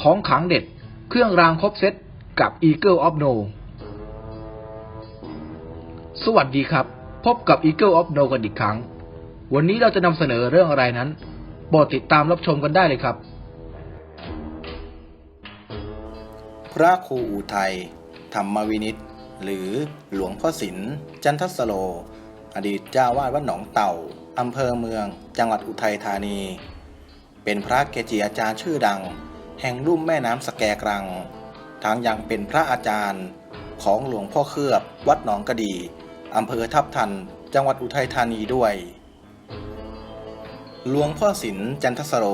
ของขังเด็ด เครื่องรางครบเซตกับ Eagle of No สวัสดีครับ พบกับ Eagle of No กันอีกครั้ง วันนี้เราจะนำเสนอเรื่องอะไรนั้นโปรดติดตามรับชมกันได้เลยครับ พระครูอุทัย ธรรมวินิตหรือหลวงพ่อศิลป์จันทสโล อดีตเจ้าวาดวัดหนองเต่าอำเภอเมือง จังหวัดอุทัยธานี เป็นพระเกจิอาจารย์ชื่อดัง แห่งลุ่มแม่น้ำสแกกรัง ทั้งยังเป็นพระอาจารย์ของหลวงพ่อเคลือบวัดหนองกระดีอำเภอทับทัน จังหวัดอุทัยธานีด้วย หลวงพ่อศิลป์จันทสโร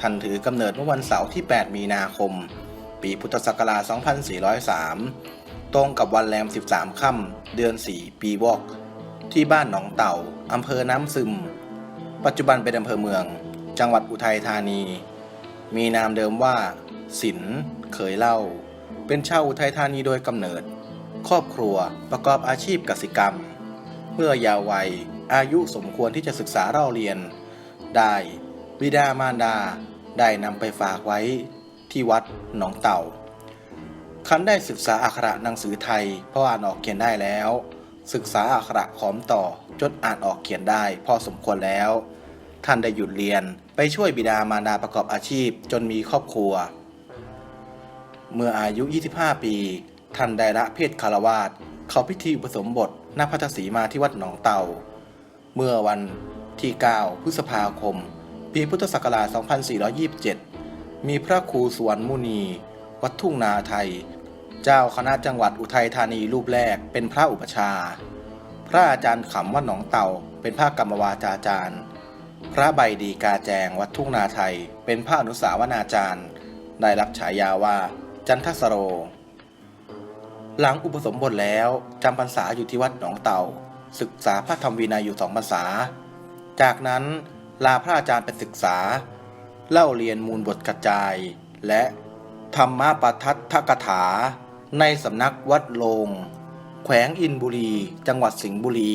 ท่านถือกำเนิดเมื่อวันเสาร์ที่ 8 มีนาคม ปีพุทธศักราช 2403 ตรงกับวันแรม 13 ค่ำเดือน 4 ปีวอก ที่บ้านหนองเต่าอำเภอน้ำซึม ปัจจุบันเป็นอำเภอเมือง จังหวัดอุทัยธานี มีนามเดิมว่าศิลเขยเล่า เป็นชาวอุทัยธานีโดยกำเนิด ครอบครัวประกอบอาชีพกสิกรรม เมื่อยาววัยอายุสมควรที่จะศึกษาเล่าเรียน ได้บิดามารดาได้นำไปฝากไว้ที่วัดหนองเต่า คันได้ศึกษาอักขระหนังสือไทยพราะอ่านออกเขียนได้แล้ว ศึกษาอักขระขอมต่อจนอ่านออกเขียนได้พอสมควรแล้ว ท่านได้หยุดเรียนไปช่วยบิดามารดาประกอบอาชีพจนมีครอบครัว เมื่ออายุ 25 ปี ท่านได้ละเพศคารวาสเข้าพิธีอุปสมบทณพัทสีมาที่วัดหนองเต่า เมื่อวันที่ 9 พฤษภาคม ปีพุทธศักราช 2427 มีพระครูสวนมุนี วัดทุ่งนาไทย เจ้าคณะจังหวัดอุทัยธานีรูปแรกเป็นพระอุปชา พระอาจารย์ขำวัดหนองเต่าเป็นพระกรรมวาจาจารย์ พระใบดีกาแจงวัดทุ่งนาไทย เป็นพระอนุสาวนาจารย์ ได้รับฉายาว่า จันทสโร หลังอุปสมบทแล้วจำพรรษาอยู่ที่วัดหนองเต่า ศึกษาพระธรรมวินัยอยู่สองพรรษา จากนั้นลาพระอาจารย์ไปศึกษา เล่าเรียนมูลบทกระจาย และธรรมปทัตถกถา ในสำนักวัดโลง แขวงอินบุรี จังหวัดสิงห์บุรี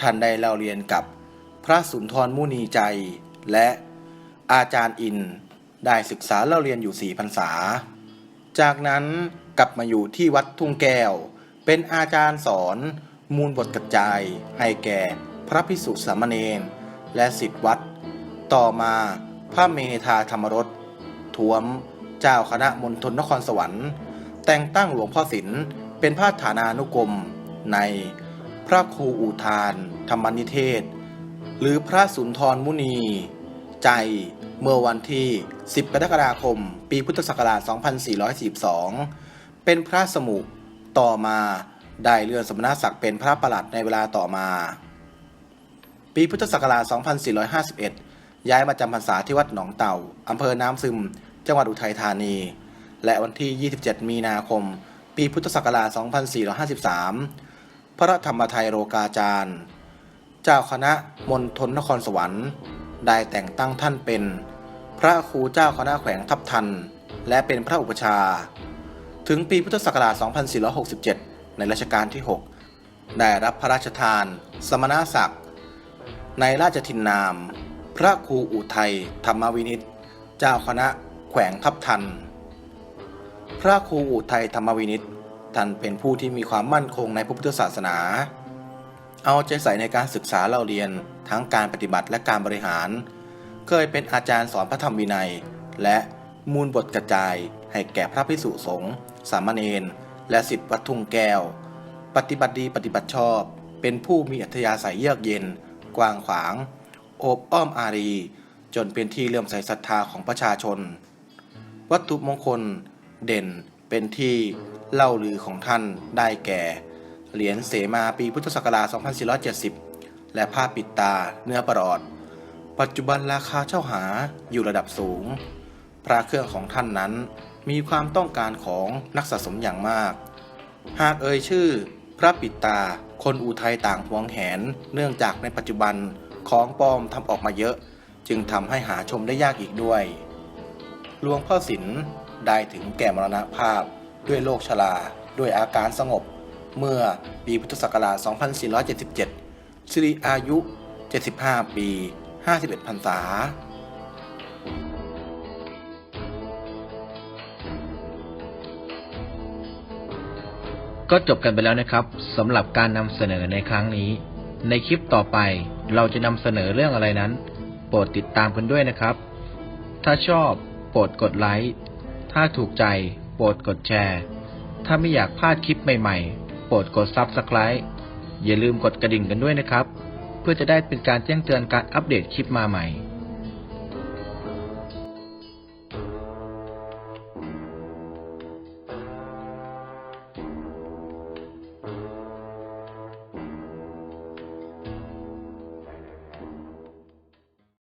ท่านได้เล่าเรียนกับ พระสุนทรมุนีใจ และอาจารย์อินได้ศึกษาเล่าเรียนอยู่สี่พรรษา จากนั้นกลับมาอยู่ที่วัดทุ่งแก้ว เป็นอาจารย์สอน มูลบทกระจาย ให้แก่พระพิสุสามเณรและสิทธิวัด ต่อมาพระเมธาธรรมรสทวมเจ้าคณะมณฑลนครสวรรค์ แต่งตั้งหลวงพ่อศิลป์เป็นพระฐานานุกรมในพระครูอุทาน ธรรมนิเทศ หรือพระสุนทรมุนี ใจเมื่อวันที่ 10 กรกฎาคม ปีพุทธศักราช 2442 เป็นพระสมุต่อมาได้เลื่อนสมณศักดิ์เป็นพระประหลัดในเวลาต่อมา ปีพุทธศักราช 2451 ย้ายมาจำพรรษาที่วัดหนองเต่าอำเภอน้ำซึม จังหวัดอุทัยธานี และวันที่ 27 มีนาคม ปีพุทธศักราช 2453 พระธรรมไทยโรกาจารย์ เจ้าคณะมณฑลนครสวรรค์ ได้แต่งตั้งท่านเป็น พระครูเจ้าคณะแขวงทับทัน และเป็นพระอุปชา ถึงปีพุทธศักราช 2467 ในรัชกาลที่ 6 ได้รับพระราชทาน สมณศักดิ์ ในราชทินนาม พระครูอุทัยธรรมวินิตเจ้าคณะแขวงทับทัน พระครูอุทัยธรรมวินิตท่านเป็นผู้ที่มีความมั่นคงในพระพุทธศาสนา เอาใจใส่ในการศึกษาเล่าเรียนทั้งการปฏิบัติและการบริหาร เคยเป็นอาจารย์สอนพระธรรมวินัย และมูลบทกระจายให้แก่พระพิสุสงฆ์สามเณรและสิทธิวัดทุ่งแก้ว ปฏิบัติดีปฏิบัติชอบ เป็นผู้มีอัธยาศัยเยือกเย็น กว้างขวาง โอบอ้อมอารี จนเป็นที่เลื่อมใสศรัทธาของประชาชน วัตถุมงคลเด่นเป็นที่เล่าลือของท่านได้แก่ เหรียญเสมาปีพุทธศักราช 2470 และผ้าปิดตาเนื้อประหลอด ปัจจุบันราคาเช่าหาอยู่ระดับสูง พระเครื่องของท่านนั้นมีความต้องการของนักสะสมอย่างมาก หากเอ่ยชื่อ พระปิดตาคนอุทัยต่างหวงแหน เนื่องจากในปัจจุบันของปลอมทำออกมาเยอะ จึงทำให้หาชมได้ยากอีกด้วยหลวงพ่อสินได้ถึงแก่มรณภาพด้วยโรคชราด้วยอาการสงบ เมื่อปีพุทธศักราช 2477 สิริอายุ 75 ปี 51พรรษาก็จบกันไปแล้วนะครับสำหรับการนำเสนอในครั้งนี้ ในคลิปต่อไปเราจะนำเสนอเรื่องอะไรนั้น โปรดติดตามกันด้วยนะครับ ถ้าชอบโปรดกดไลค์ถ้าถูกใจโปรดกดแชร์ ถ้าไม่อยากพลาดคลิปใหม่ ๆ รดกด Subscribe อย่าลืมกดกระดิ่งกันด้วยนะครับ เพื่อจะได้เป็นการแจ้งเตือนการอัปเดตคลิปมาใหม่